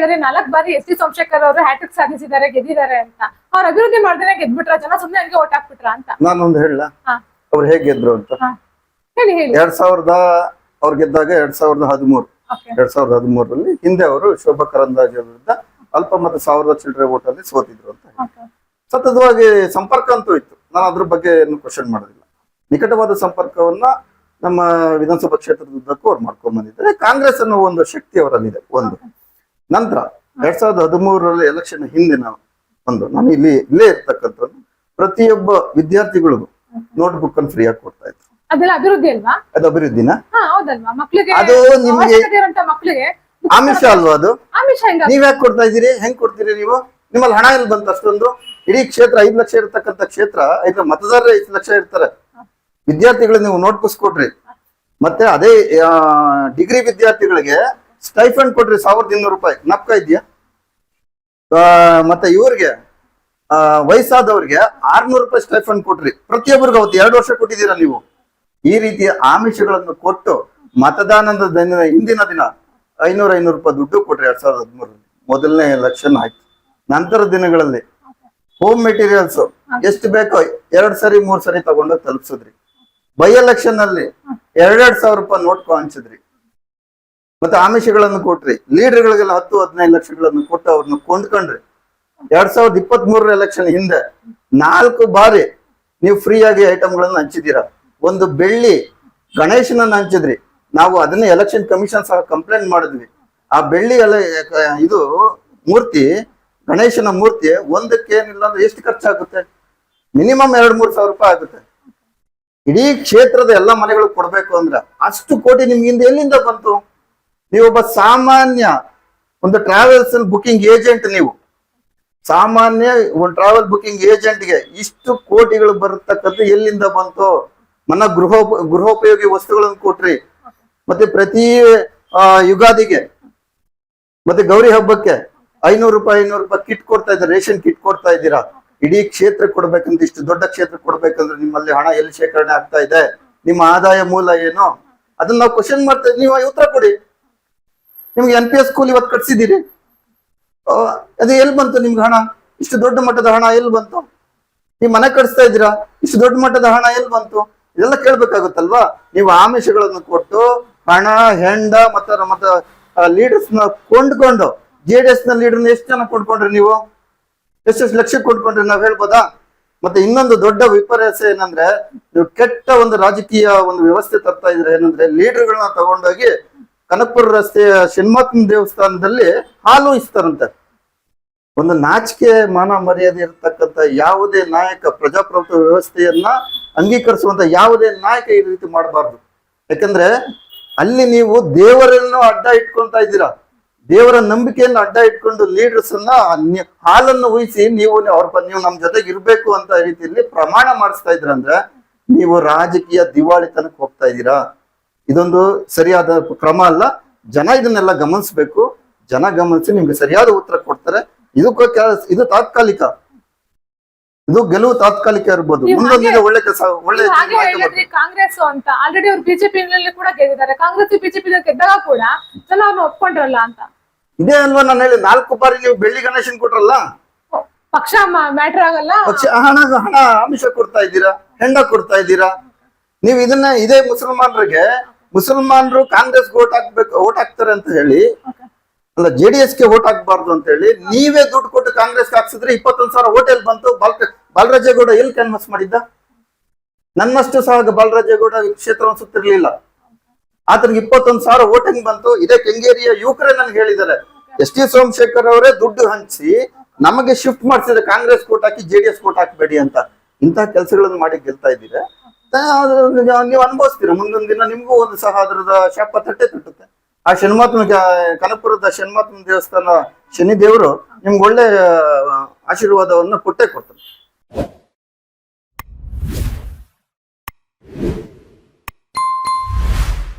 ಹೇಳಿದ್ರೆ ನಾಲ್ಕು ಬಾರಿ ಎಸ್ ಟಿ ಸೋಮಶೇಖರ್ ಅವರು ಹ್ಯಾಟ್ರಿಕ್ ಸಾಧಿಸಿದ್ದಾರೆ ಗೆದ್ದಿದ್ದಾರೆ ಅಂತ. ಅವ್ರ ಅಭಿವೃದ್ಧಿ ಮಾಡ್ದೇನೆ ಗೆದ್ಬಿಟ್ರ ಜನ ಸುಮ್ನೆ ಹಂಗೆ ಓಟ್ ಹಾಕ್ಬಿಟ್ರ ಅಂತ. ನಾನೊಂದು ಹೇಳ. ಅವ್ರು ಹೇಗೆ ಗೆದ್ರು ಅಂತ. ಹೇಳಿ ಹೇಳಿ. ಎರಡ್ ಸಾವಿರದ ಅವ್ರು ಗೆದ್ದಾಗ ಎರಡ್ ಸಾವಿರದ ಹದಿಮೂರು. ಎರಡ್ ಸಾವಿರದ ಹದಿಮೂರರಲ್ಲಿ ಹಿಂದೆ ಅವರು ಶೋಭಾ ಕರಂದಾಜ್ ವಿರುದ್ಧ ಅಲ್ಪ ಮತ ಸಾವಿರದ ಚಿಲ್ಲರೆ ಓಟ್ ಅಲ್ಲಿ ಸೋತಿದ್ರು ಅಂತ ಸತತವಾಗಿ ಸಂಪರ್ಕ ಅಂತೂ ಇತ್ತು. ನಾನು ಅದ್ರ ಬಗ್ಗೆ ಏನು ಕ್ವಶನ್ ಮಾಡೋದಿಲ್ಲ. ನಿಕಟವಾದ ಸಂಪರ್ಕವನ್ನ ನಮ್ಮ ವಿಧಾನಸಭಾ ಕ್ಷೇತ್ರದ ಉದ್ದಕ್ಕೂ ಅವ್ರು ಮಾಡ್ಕೊಂಡ್ ಬಂದಿದ್ದಾರೆ. ಕಾಂಗ್ರೆಸ್ ಅನ್ನೋ ಒಂದು ಶಕ್ತಿ ಅವರಲ್ಲಿದೆ ಒಂದು. ನಂತರ ಎರಡ್ ಸಾವಿರದ ಹದಿಮೂರರಲ್ಲಿ ಎಲೆಕ್ಷನ್ ಹಿಂದಿನ ಒಂದು ನಾನು ಇಲ್ಲಿ ಇಲ್ಲೇ ಇರ್ತಕ್ಕಂಥದ್ದು ಪ್ರತಿಯೊಬ್ಬ ವಿದ್ಯಾರ್ಥಿಗಳಿಗೂ ನೋಟ್ ಬುಕ್ ಅನ್ನು ಫ್ರೀ ಆಗಿ ಕೊಡ್ತಾ ಇದ್ರು. ಅದೆಲ್ಲ ಅಭಿವೃದ್ಧಿ ಅಲ್ವಾ? ಅದು ಅಭಿವೃದ್ಧಿನ? ಅದು ನಿಮಗೆ ಆಮಿಷ ಅಲ್ವಾ ಅದು? ನೀವ್ ಯಾಕೆ ಕೊಡ್ತಾ ಇದ್ದೀರಿ? ಹೆಂಗ್ ಕೊಡ್ತೀರಿ ನೀವು? ನಿಮ್ಮಲ್ಲಿ ಹಣ ಇಲ್ಲಿ ಬಂತ ಅಷ್ಟೊಂದು? ಇಡೀ ಕ್ಷೇತ್ರ ಐದ್ ಲಕ್ಷ ಇರತಕ್ಕಂತ ಕ್ಷೇತ್ರ ಐದು ಮತದಾರರು ಐದು ಲಕ್ಷ ಇರ್ತಾರೆ. ವಿದ್ಯಾರ್ಥಿಗಳು ನೀವು ನೋಟ್ ಬುಕ್ಸ್ ಕೊಡ್ರಿ. ಮತ್ತೆ ಅದೇ ಡಿಗ್ರಿ ವಿದ್ಯಾರ್ಥಿಗಳಿಗೆ ಸ್ಟೈಫಂಡ್ ಕೊಡ್ರಿ ಸಾವಿರದ ಇನ್ನೂರು ರೂಪಾಯಿ. ನಪ್ಕ ಇದೆಯಾ ಮತ್ತೆ ಇವ್ರಿಗೆ ವಯಸ್ಸಾದವ್ರಿಗೆ ಆರ್ನೂರು ರೂಪಾಯಿ ಸ್ಟೈಫಂಡ್ ಕೊಟ್ರಿ. ಪ್ರತಿಯೊಬ್ಬರಿಗೂ ಅವತ್ತು ಎರಡು ವರ್ಷ ಕೊಟ್ಟಿದ್ದೀರಾ ನೀವು? ಈ ರೀತಿಯ ಆಮಿಷಗಳನ್ನು ಕೊಟ್ಟು ಮತದಾನದ ದಿನ ಹಿಂದಿನ ದಿನ ಐನೂರ ಐನೂರು ರೂಪಾಯಿ ದುಡ್ಡು ಕೊಟ್ರಿ ಎರಡ್ ಸಾವಿರದ ಹದಿಮೂರರಲ್ಲಿ. ಮೊದಲನೇ ಎಲೆಕ್ಷನ್ ಆಯ್ತು. ನಂತರ ದಿನಗಳಲ್ಲಿ ಹೋಮ್ ಮೆಟೀರಿಯಲ್ಸ್ ಎಷ್ಟು ಬೇಕೋ ಎರಡ್ ಸರಿ, ಮೂರ್ ಸರಿ ತಗೊಂಡೋಗಿ ತಲುಪಿಸಿದ್ರಿ. ಬೈ ಎಲೆಕ್ಷನ್ ಅಲ್ಲಿ ಎರಡೆರಡ್ ಸಾವಿರ ರೂಪಾಯಿ ನೋಟ್ ಹಂಚಿದ್ರಿ ಮತ್ತೆ ಆಮಿಷಗಳನ್ನು ಕೊಟ್ರಿ. ಲೀಡರ್ಗಳಿಗೆಲ್ಲ ಹತ್ತು, ಹದಿನೈದು ಲಕ್ಷಗಳನ್ನು ಕೊಟ್ಟು ಅವ್ರನ್ನ ಕೊಂಡ್ಕೊಂಡ್ರಿ. ಎರಡ್ ಸಾವಿರದ ಇಪ್ಪತ್ತ್ ಮೂರರ ಎಲೆಕ್ಷನ್ ಹಿಂದೆ ನಾಲ್ಕು ಬಾರಿ ನೀವು ಫ್ರೀ ಆಗಿ ಐಟಮ್ಗಳನ್ನ ಹಂಚಿದ್ದೀರಾ. ಒಂದು ಬೆಳ್ಳಿ ಗಣೇಶನನ್ನ ಹಂಚಿದ್ರಿ. ನಾವು ಅದನ್ನ ಎಲೆಕ್ಷನ್ ಕಮಿಷನ್ ಸಹ ಕಂಪ್ಲೇಂಟ್ ಮಾಡಿದ್ವಿ. ಆ ಬೆಳ್ಳಿ ಇದು ಮೂರ್ತಿ, ಗಣೇಶನ ಮೂರ್ತಿ ಒಂದಕ್ಕೆ ಏನಿಲ್ಲ ಅಂದ್ರೆ ಎಷ್ಟು ಖರ್ಚಾಗುತ್ತೆ? ಮಿನಿಮಮ್ ಎರಡ್, ಮೂರ್ ಸಾವಿರ ರೂಪಾಯಿ ಆಗುತ್ತೆ. ಇಡೀ ಕ್ಷೇತ್ರದ ಎಲ್ಲಾ ಮನೆಗಳು ಕೊಡ್ಬೇಕು ಅಂದ್ರೆ ಅಷ್ಟು ಕೋಟಿ ನಿಮ್ಗಿಂದ ಎಲ್ಲಿಂದ ಬಂತು? ನೀವೊಬ್ಬ ಸಾಮಾನ್ಯ ಒಂದು ಟ್ರಾವೆಲ್ಸ್ ಬುಕಿಂಗ್ ಏಜೆಂಟ್ ನೀವು. ಸಾಮಾನ್ಯ ಒಂದು ಟ್ರಾವೆಲ್ ಬುಕಿಂಗ್ ಏಜೆಂಟ್ಗೆ ಇಷ್ಟು ಕೋಟಿಗಳು ಬರತಕ್ಕದ್ದು ಎಲ್ಲಿಂದ ಬಂತು? ಮನ ಗೃಹ, ಗೃಹೋಪಯೋಗಿ ವಸ್ತುಗಳನ್ನು ಕೊಟ್ರಿ. ಮತ್ತೆ ಪ್ರತಿ ಯುಗಾದಿಗೆ, ಮತ್ತೆ ಗೌರಿ ಹಬ್ಬಕ್ಕೆ ಐನೂರು ರೂಪಾಯಿ ಐನೂರು ರೂಪಾಯಿ ಕಿಟ್ ಕೊಡ್ತಾ ಇದ್ದಾರೆ. ರೇಷನ್ ಕಿಟ್ ಕೊಡ್ತಾ ಇದ್ದೀರಾ? ಇಡೀ ಕ್ಷೇತ್ರ ಕೊಡ್ಬೇಕಂತ ಇಷ್ಟು ದೊಡ್ಡ ಕ್ಷೇತ್ರ ಕೊಡ್ಬೇಕಂದ್ರೆ ನಿಮ್ಮಲ್ಲಿ ಹಣ ಎಲ್ಲಿ ಶೇಖರಣೆ ಆಗ್ತಾ ಇದೆ? ನಿಮ್ಮ ಆದಾಯ ಮೂಲ ಏನು? ಅದನ್ನ ನಾವು ಕ್ವಶನ್ ಮಾಡ್ತಾ ನೀವು ಉತ್ತರ ಕೊಡಿ. ನಿಮ್ಗೆ ಎನ್ ಪಿ ಎಸ್ ಸ್ಕೂಲ್ ಇವತ್ತು ಕಟ್ಸಿದ್ದೀರಿ? ಅದು ಎಲ್ಲಿ ಬಂತು ನಿಮ್ಗೆ ಹಣ? ಇಷ್ಟು ದೊಡ್ಡ ಮಟ್ಟದ ಹಣ ಎಲ್ಲಿ ಬಂತು? ನೀವು ಮನೆ ಕಟ್ಸ್ತಾ ಇದ್ದೀರಾ? ಇಷ್ಟು ದೊಡ್ಡ ಮಟ್ಟದ ಹಣ ಎಲ್ಲಿ ಬಂತು? ಇದೆಲ್ಲ ಕೇಳ್ಬೇಕಾಗುತ್ತಲ್ವಾ? ನೀವು ಆಮಿಷಗಳನ್ನು ಕೊಟ್ಟು ಹಣ, ಹೆಂಡ ಮತ್ತೆ ಮತ್ತೆ ಲೀಡರ್ಸ್ನ ಕೊಂಡ್ಕೊಂಡು ಜೆ ಡಿ ಎಸ್ನ ಲೀಡರ್ನ ಎಷ್ಟು ಜನ ಕೊಂಡ್ಕೊಂಡ್ರಿ ನೀವು? ಎಷ್ಟೆಷ್ಟು ಲಕ್ಷ ಕೊಂಡ್ಕೊಂಡ್ರಿ ನಾವು ಹೇಳ್ಬೋದಾ? ಮತ್ತೆ ಇನ್ನೊಂದು ದೊಡ್ಡ ವಿಪರ್ಯಾಸ ಏನಂದ್ರೆ, ನೀವು ಕೆಟ್ಟ ಒಂದು ರಾಜಕೀಯ ಒಂದು ವ್ಯವಸ್ಥೆ ತರ್ತಾ ಇದ್ರೆ ಏನಂದ್ರೆ ಲೀಡರ್ಗಳನ್ನ ತಗೊಂಡೋಗಿ ಕನಕಪುರ ರಸ್ತೆಯ ಶನ್ಮಾತ್ಮ ದೇವಸ್ಥಾನದಲ್ಲಿ ಹಾಲು ಇಸ್ತಾರಂತೆ. ಒಂದು ನಾಚಿಕೆ ಮಾನ ಮರ್ಯಾದೆ ಇರತಕ್ಕಂತ ಯಾವುದೇ ನಾಯಕ ಪ್ರಜಾಪ್ರಭುತ್ವ ವ್ಯವಸ್ಥೆಯನ್ನ ಅಂಗೀಕರಿಸುವಂತ ಯಾವುದೇ ನಾಯಕ ಈ ರೀತಿ ಮಾಡಬಾರ್ದು. ಯಾಕಂದ್ರೆ ಅಲ್ಲಿ ನೀವು ದೇವರನ್ನು ಅಡ್ಡ ಇಟ್ಕೊಂತ ಇದ್ದೀರಾ. ದೇವರ ನಂಬಿಕೆಯನ್ನು ಅಡ್ಡ ಇಟ್ಕೊಂಡು ಲೀಡರ್ಸ್ ಅನ್ನ ಹಾಲನ್ನು ಉಹಿಸಿ ನೀವು ಅವ್ರ ನೀವು ನಮ್ಮ ಜೊತೆಗೆ ಇರಬೇಕು ಅಂತ ರೀತಿಯಲ್ಲಿ ಪ್ರಮಾಣ ಮಾಡಿಸ್ತಾ ಇದ್ರಂದ್ರೆ ನೀವು ರಾಜಕೀಯ ದಿವಾಳಿತನಕ್ಕೆ ಹೋಗ್ತಾ ಇದ್ದೀರಾ. ಇದೊಂದು ಸರಿಯಾದ ಕ್ರಮ ಅಲ್ಲ. ಜನ ಇದನ್ನೆಲ್ಲ ಗಮನಿಸ್ಬೇಕು. ಜನ ಗಮನಿಸಿ ನಿಮ್ಗೆ ಸರಿಯಾದ ಉತ್ತರ ಕೊಡ್ತಾರೆ. ಇದಕ್ಕೂ ಇದು ತಾತ್ಕಾಲಿಕ. ಇದು ಗೆಲುವು ತಾತ್ಕಾಲಿಕ ಇರ್ಬೋದು. ನೀವು ಮುಂದೊಂದಿನ ಒಳ್ಳೆ ಕೆಲಸ ಒಳ್ಳೆ ಕಾಂಗ್ರೆಸ್ ಅಂತ. ಆಲ್ರೆಡಿ ಅವ್ರು ಬಿಜೆಪಿ ಕೂಡ ಗೆದ್ದಿದ್ದಾರೆ. ಕಾಂಗ್ರೆಸ್ ಬಿಜೆಪಿ ಗೆದ್ದಾಗ ಕೂಡ ಚಲೋ ಅವ್ರನ್ನ ಒಪ್ಕೊಂಡ್ರಲ್ಲ ಅಂತ. ಇದೇ ಅಲ್ವಾ ನಾನು ಹೇಳಿ ನಾಲ್ಕು ಬಾರಿ ನೀವು ಬೆಳ್ಳಿ ಗಣೇಶನ್ ಕೊಟ್ರಲ್ಲ? ಪಕ್ಷ ಮ್ಯಾಟರ್ ಆಗಲ್ಲ? ಪಕ್ಷ ಹಣ ಹಣ ಆಮಿಷ ಕೊಡ್ತಾ ಇದ್ದೀರಾ? ಹೆಂಡ ಕೊಡ್ತಾ ಇದ್ದೀರಾ? ನೀವು ಇದನ್ನ ಇದೇ ಮುಸಲ್ಮಾನರಿಗೆ ಮುಸಲ್ಮಾನರು ಕಾಂಗ್ರೆಸ್ ಓಟ್ ಹಾಕ್ಬೇಕು ಓಟ್ ಹಾಕ್ತಾರೆ ಅಂತ ಹೇಳಿ ಅಲ್ಲ ಜೆ ಡಿ ಎಸ್ಗೆ ಓಟ್ ಹಾಕ್ಬಾರ್ದು ಅಂತ ಹೇಳಿ ನೀವೇ ದುಡ್ಡು ಕೊಟ್ಟು ಕಾಂಗ್ರೆಸ್ ಹಾಕ್ಸಿದ್ರೆ ಇಪ್ಪತ್ತೊಂದು ಸಾವಿರ ಎಲ್ಲಿ ಬಂತು ಬಾಲ್ ಬಾಲರಾಜೇಗೌಡ ಎಲ್ಲಿ ಕ್ಯಾನ್ವಸ್ ಮಾಡಿದ್ದ? ನನ್ನಷ್ಟು ಸಹ ಬಾಲರಾಜೇಗೌಡ ಕ್ಷೇತ್ರವನ್ನು ಸುತ್ತಿರ್ಲಿಲ್ಲ ಆತನಿಗೆ ಇಪ್ಪತ್ತೊಂದು ಸಾವಿರ ಓಟ್ ಹೆಂಗ್ ಬಂತು? ಇದೇ ಕೆಂಗೇರಿಯ ಯುವಕರೇ ನನ್ಗೆ ಹೇಳಿದ್ದಾರೆ. ಎಸ್ ಟಿ ಸೋಮಶೇಖರ್ ಅವರೇ ದುಡ್ಡು ಹಂಚಿ ನಮಗೆ ಶಿಫ್ಟ್ ಮಾಡಿಸಿದ್ರೆ ಕಾಂಗ್ರೆಸ್ ಕೋಟ್ ಹಾಕಿ ಜೆ ಡಿ ಎಸ್ ಕೋಟ್ ಹಾಕ್ಬೇಡಿ ಅಂತ ಇಂತಹ ಕೆಲಸಗಳನ್ನು ಮಾಡಿ ಗೆಲ್ತಾ ಇದ್ದೀರಾ? ನೀವು ಅನುಭವಿಸ್ತೀರ? ಮುಂದೊಂದು ದಿನ ನಿಮಗೂ ಒಂದು ಸಹ ಅದರದ ಶಾಪ ತಟ್ಟೆ ತಟ್ಟುತ್ತೆ. ಆ ಶನಿಮಾತ್ಮ ಕನಕಪುರದ ಶನಿಮಾತ್ಮ ದೇವಸ್ಥಾನ ಶನಿ ದೇವರು ನಿಮ್ಗೆ ಒಳ್ಳೆ ಆಶೀರ್ವಾದವನ್ನು ಕೊಟ್ಟೆ ಕೊಡ್ತಾರೆ.